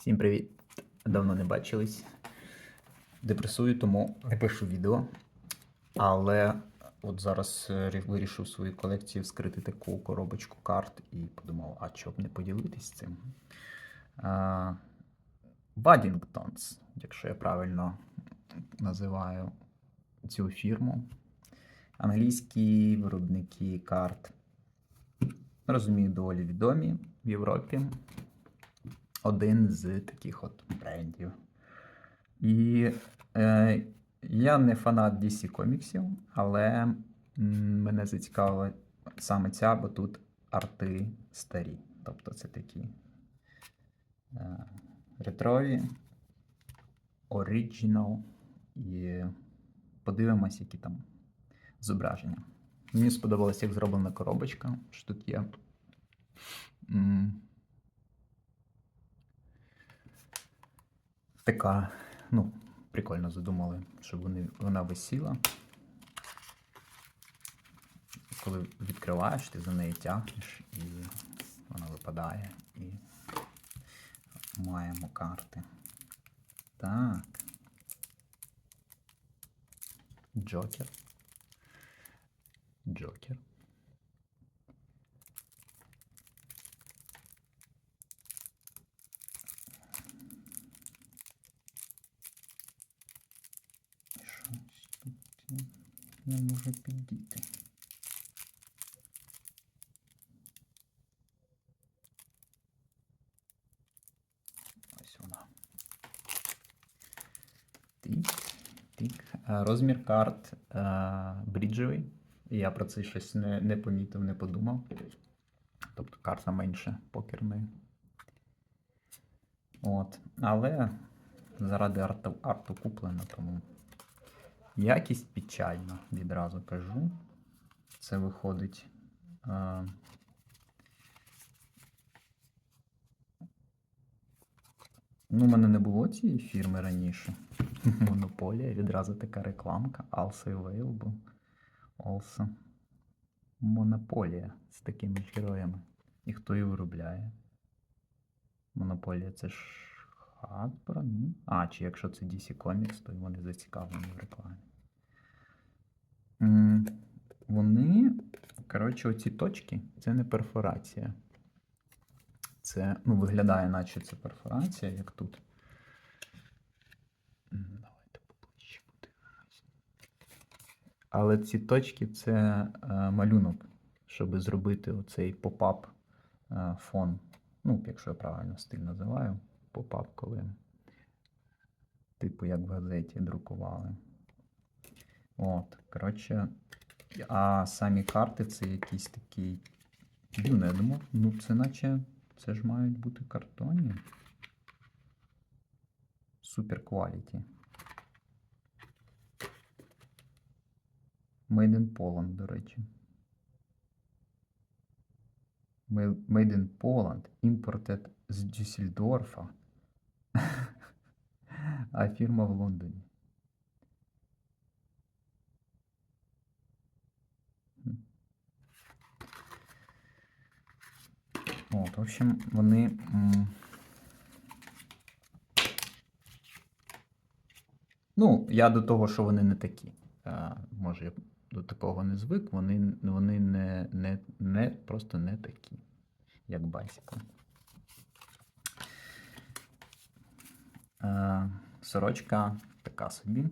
Всім привіт! Давно не бачились. Депресую, тому не пишу відео. Але от зараз е, вирішив в своїй колекції вскрити таку коробочку карт і подумав, а чоб не поділитись цим. А, Waddingtons, якщо я правильно називаю цю фірму. Англійські виробники карт. Розумію, доволі відомі в Європі один з таких от брендів. І е, я не фанат DC коміксів, але мене зацікавила саме ця, бо тут арти старі. Тобто це такі е, ретрові, оригінал. І подивимось, які там зображення. Мені сподобалось, як зроблена коробочка, що тут є. Така, ну, прикольно задумали, щоб вони, вона висіла. Коли відкриваєш, ти за неї тягнеш і вона випадає. І маємо карти. Так. Джокер. Джокер. Щось тут не може підійти. Ось вона. Тик, тик. Е, Розмір карт е, бріджевий. Я про це щось не, не помітив, не подумав. Тобто карта менше покерної. От. Але заради арту, арту куплено, тому якість печальна, відразу кажу. Це виходить. Е, Ну, у мене не було цієї фірми раніше. Монополія, відразу така рекламка. Also available. Also. Монополія з такими героями. І хто її виробляє? Монополія це ж Hasbro, ні? А, чи якщо це DC Comics, то вони зацікавлені в рекламі. Вони, коротше, оці точки це не перфорація. Це, ну, виглядає, наче це перфорація, як тут. Давайте поближче подивимось. Але ці точки це е, малюнок, щоб зробити оцей поп-ап е, фон. Ну, якщо я правильно стиль називаю, поп-ап, коли, типу, як в газеті друкували. От, коротше, а самі карти це якісь такі. Дивно, я думав, ну це наче. Це ж мають бути картонні. Супер quality. Made in Poland, до речі. Made in Poland. Imported з Дюссельдорфа. а фірма в Лондоні. От, в общем, вони. Ну, я до того, що вони не такі. А, може, я до такого не звик, вони, вони не, не, не, просто не такі, як Bicycle. Сорочка така собі,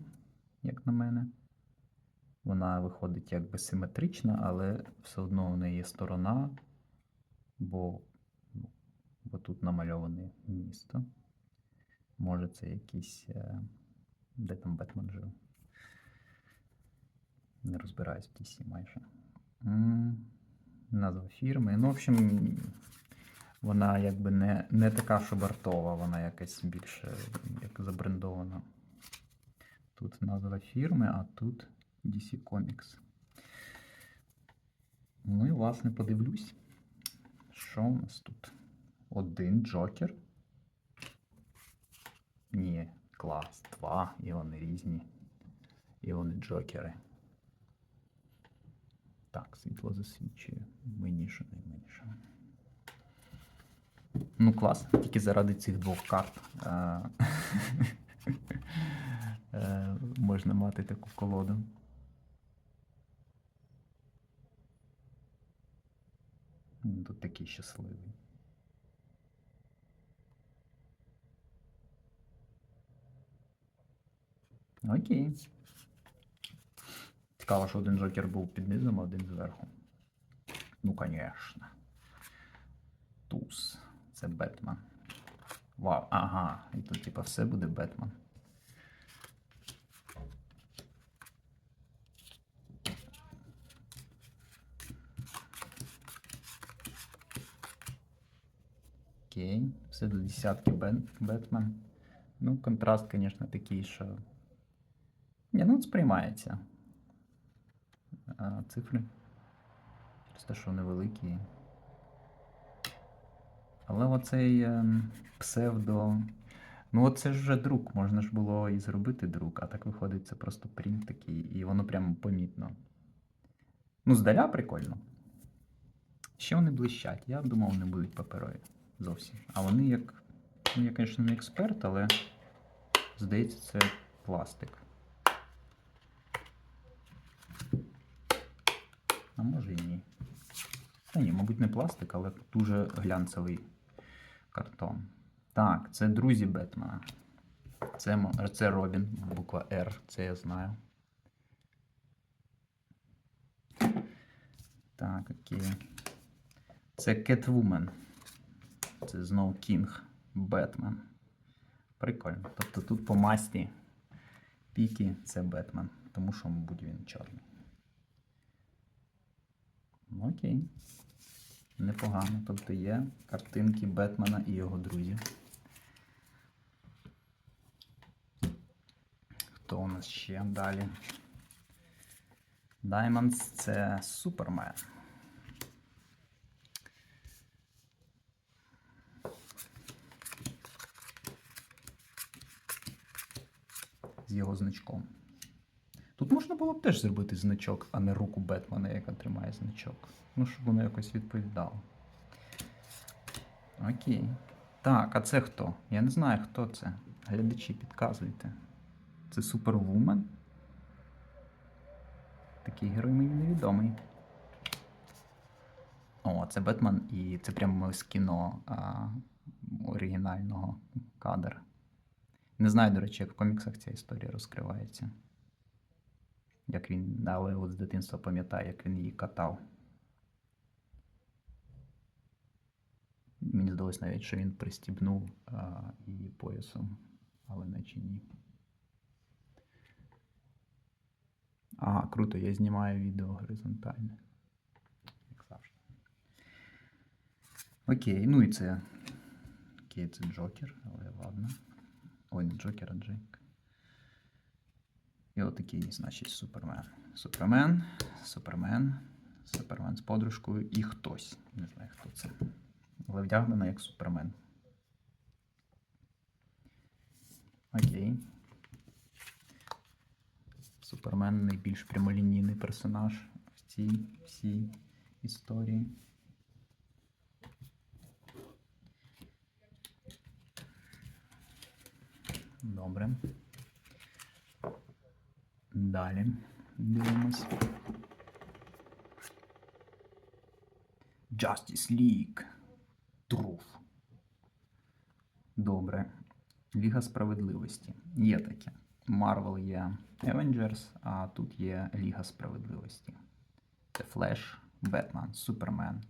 як на мене. Вона виходить якби симетрична, але все одно у неї є сторона, бо, бо тут намальоване місто. Може, це якийсь. е, Де там Бетмен жив? Не розбираюсь в DC майже. Назва фірми. Ну, в общем, вона якби не, не така, що бартова, вона якась більше як забрендована. Тут назва фірми, а тут DC Comics. Ну і, власне, подивлюсь. Що у нас тут? Один Джокер. Ні, клас. Два. І вони різні. І вони Джокери. Так, світло засвічує. Меніше, не. Ну, клас, тільки заради цих двох карт. е, е, Можна мати таку колоду. Тут такий щасливий. Окей. Цікаво, що один Джокер був під низом, а один зверху. Ну, звісно. Туз. Це Бетмен. Вау, ага. І тут, типа, все буде Бетмен. Окей. Все до десятки Бетмен. Ну, контраст, звісно, такий, що. Ні, ну сприймається. А, цифри. Через те, що вони великі. Але оцей ем, псевдо. Ну, оце ж вже друк, можна ж було і зробити друк, а так виходить, це просто принт такий, і воно прямо помітно. Ну, здаля прикольно. Ще вони блищать. Я думав, вони будуть паперові зовсім. А вони як. Ну, я, звісно, не експерт, але здається, це пластик. А може і ні. Та ні, мабуть, не пластик, але дуже глянцевий картон. Так, це друзі Бетмена. Це, це Робін, буква R, це я знаю. Так, окей. Це Кетвумен. Це знову Кінг Бетмен. Прикольно. Тобто тут по масті піки це Бетмен, тому що, мабуть, він чорний. Ну, Окей. Непогано. Тобто є картинки Бетмена і його друзів. Хто у нас ще далі? Diamonds це Супермен. З його значком. Тут можна було б теж зробити значок, а не руку Бетмена, яка тримає значок. Ну, щоб воно якось відповідало. Окей. Так, а це хто? Я не знаю, хто це. Глядачі, підказуйте. Це Супервумен? Такий герой мені невідомий. О, це Бетмен, і це прямо з кіно а, оригінального кадр. Не знаю, до речі, як в коміксах ця історія розкривається. Як він, але от з дитинства пам'ятаю, як він її катав. Мені здалося навіть, що він пристібнув а, її поясом, але наче ні. Ага, круто, я знімаю відео горизонтальне. Як завжди. Окей, ну і це. Окей, це Джокер, але ладно. Ой, не Джокер, а Джейк. І отакий, значить, Супермен. Супермен, Супермен, Супермен з подружкою і хтось. Не знаю, хто це. Але вдягнено як Супермен. Окей. Супермен найбільш прямолінійний персонаж в цій всій історії. Добре. Далі дивимось. Justice League. Труф. Добре. Ліга справедливості. Є таке. Marvel є Avengers, а тут є Ліга справедливості. Це Флеш, Бетмен, Супермен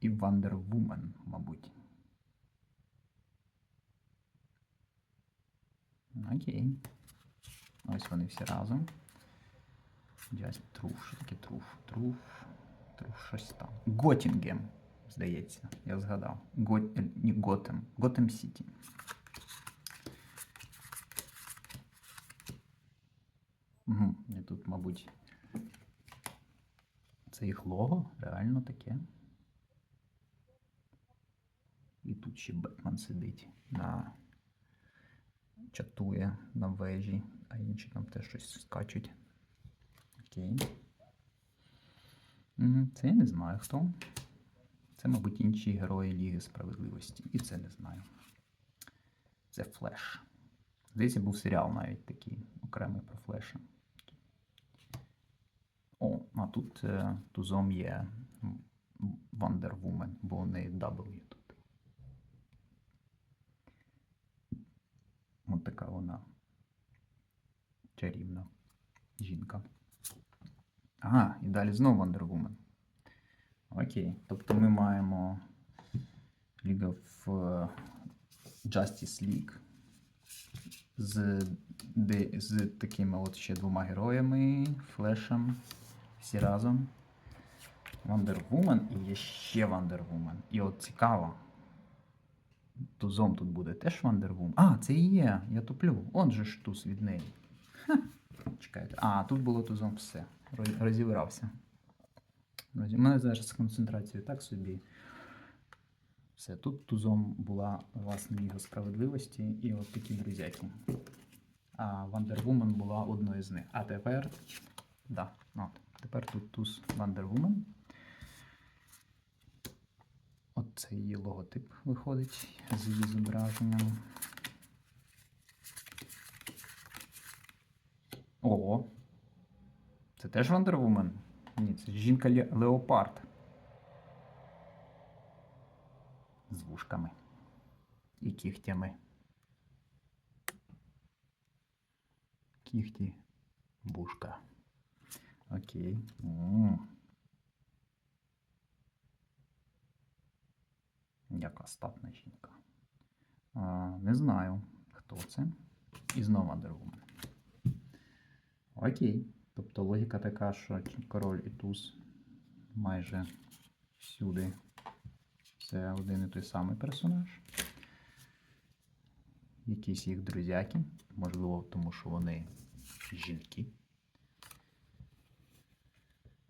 і Wonder Woman, мабуть. Окей. Ось вони всі разом. Джаст Труф, що таке труф? Труф. Труф щось там. Готінгем, здається, я згадав. Го... е, Ні, Готем. Готем Сіті. Угу. І тут, мабуть, це їх лого, реально таке. І тут ще Бетмен сидить на чатує на вежі, а інші там теж щось скачуть. Окей. Це я не знаю хто. Це, мабуть, інші герої Ліги справедливості. І це не знаю. Це Флеш. Здається, був серіал навіть такий окремий про Флеша. О, а тут е, тузом є Wonder Woman, бо у неї W тут. Ось така вона чарівна жінка. Ага, і далі знову Wonder. Окей. Тобто ми маємо League of е, Justice League з, де, з такими от ще двома героями, Флешем, всі разом. Wonder і є ще Wonder. І от цікаво. Тузом тут буде теж Wonder. А, це і є, я туплю. Он же ж туз від неї. А, тут було тузом все. Розібрався. У мене зараз концентрацією так собі. Все, тут тузом була власне Ліга справедливості і от такі друзяки. А Woman була одною з них. А тепер. Да, от, тепер тут туз Wonder Woman. От це її логотип виходить з її зображенням. О! Це теж Woman? Ні, це жінка Ле- Леопард. З вушками і кігтями. Кігті, вушка. Окей. М. Яка статна жінка. А, не знаю, хто це. І знову Woman. Окей. Тобто логіка така, що король і туз майже всюди це один і той самий персонаж. Якісь їх друзяки. Можливо, тому що вони жінки.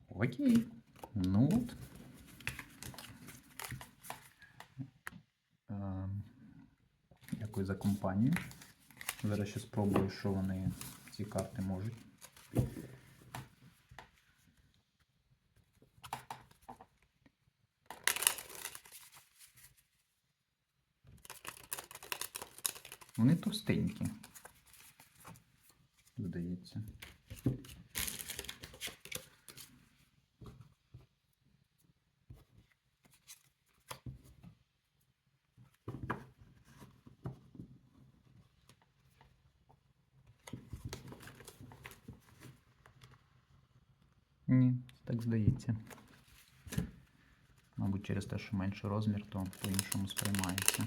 Окей. Ну от. Ем, Дякую за компанію. Зараз ще спробую, що вони ці карти можуть. Вони товстенькі. Здається. Ні, так здається. Мабуть, через те, що менший розмір, то по-іншому сприймається.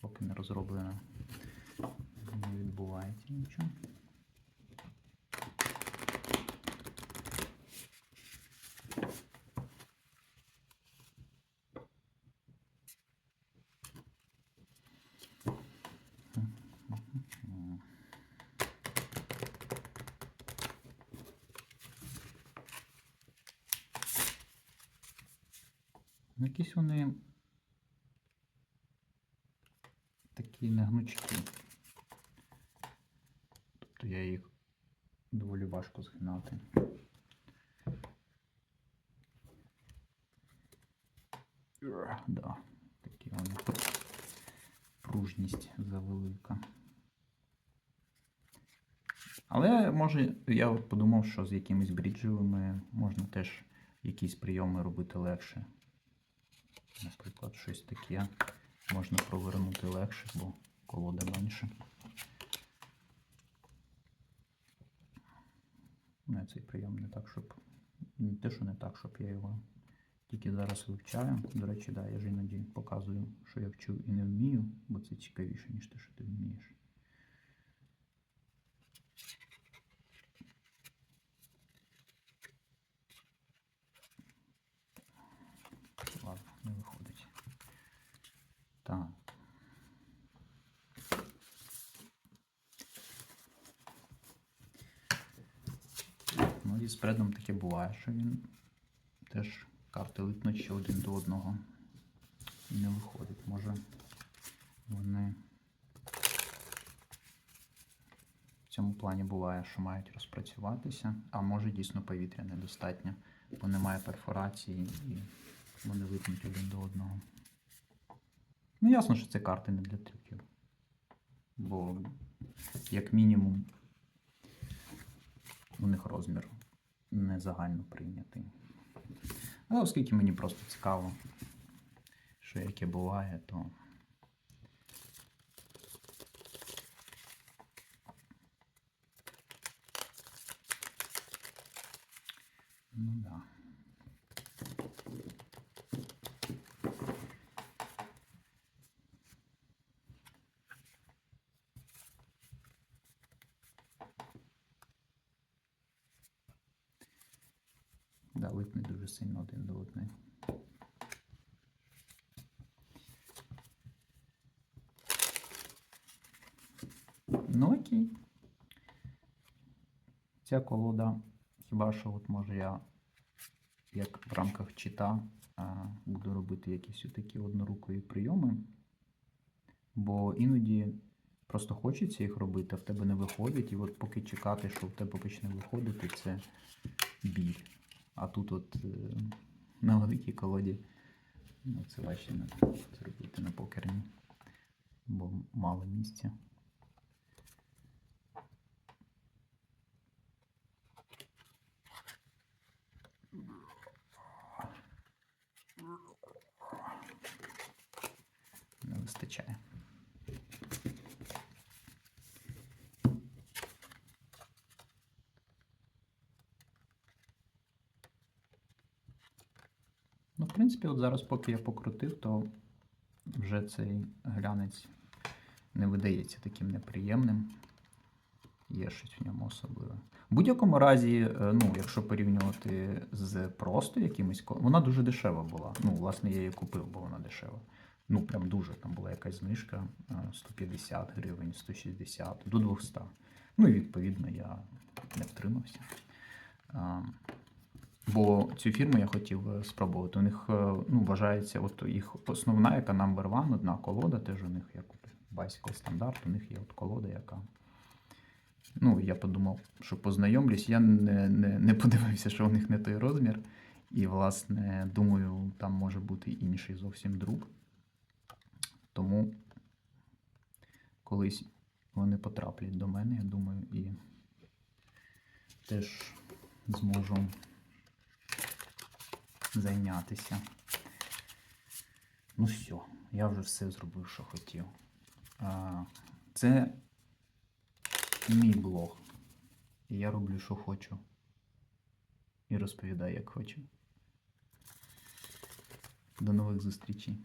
Поки не розроблено, не відбувається нічого. Ну, Якісь вони такі негнучкі. Тобто я їх доволі важко згинати. Да, такі вони пружність завелика. Але може я подумав, що з якимись бріджевими можна теж якісь прийоми робити легше. Наприклад, щось таке можна провернути легше, бо колода менше. Ну, цей прийом не так, щоб. Не те, що не так, щоб я його тільки зараз вивчаю. До речі, да, я ж іноді показую, що я вчу і не вмію, бо це цікавіше, ніж те, що ти вмієш. Ладно, не виходить. Так. Ну і з предом таке буває, що він теж карти липнуть ще один до одного. не виходить. Може вони в цьому плані буває, що мають розпрацюватися, а може дійсно повітря недостатньо, бо немає перфорації і вони липнуть один до одного. Ну, ясно, що це карти не для трюків. Бо, як мінімум, у них розмір не загально прийнятий. Але оскільки мені просто цікаво, що яке буває, то. Ну да липне дуже сильно один до одної. Ну окей. Ця колода, хіба що от може я, як в рамках чита, буду робити якісь такі однорукові прийоми. Бо іноді просто хочеться їх робити, а в тебе не виходить. І от поки чекати, що в тебе почне виходити, це біль. А тут от е, на великій колоді ну, це важче зробити на покерні, бо мало місця. Не вистачає. Ну, в принципі, от зараз, поки я покрутив, то вже цей глянець не видається таким неприємним. Є щось в ньому особливе. В будь-якому разі, е, ну, якщо порівнювати з просто якимось, вона дуже дешева була. Ну, власне, я її купив, бо вона дешева. Ну, прям дуже. Там була якась знижка е, 150 гривень, 160, до 200. Ну і відповідно я не втримався. Бо цю фірму я хотів е, спробувати. У них е, ну, вважається, от їх основна, яка number one, одна колода, теж у них як Bicycle стандарт, у них є от колода, яка. Ну, я подумав, що познайомлюсь. Я не, не, не подивився, що у них не той розмір. І, власне, думаю, там може бути інший зовсім друг. Тому колись вони потраплять до мене, я думаю, і теж зможу зайнятися. Ну все, я вже все зробив, що хотів. Це мій блог. І я роблю, що хочу. І розповідаю, як хочу. До нових зустрічей.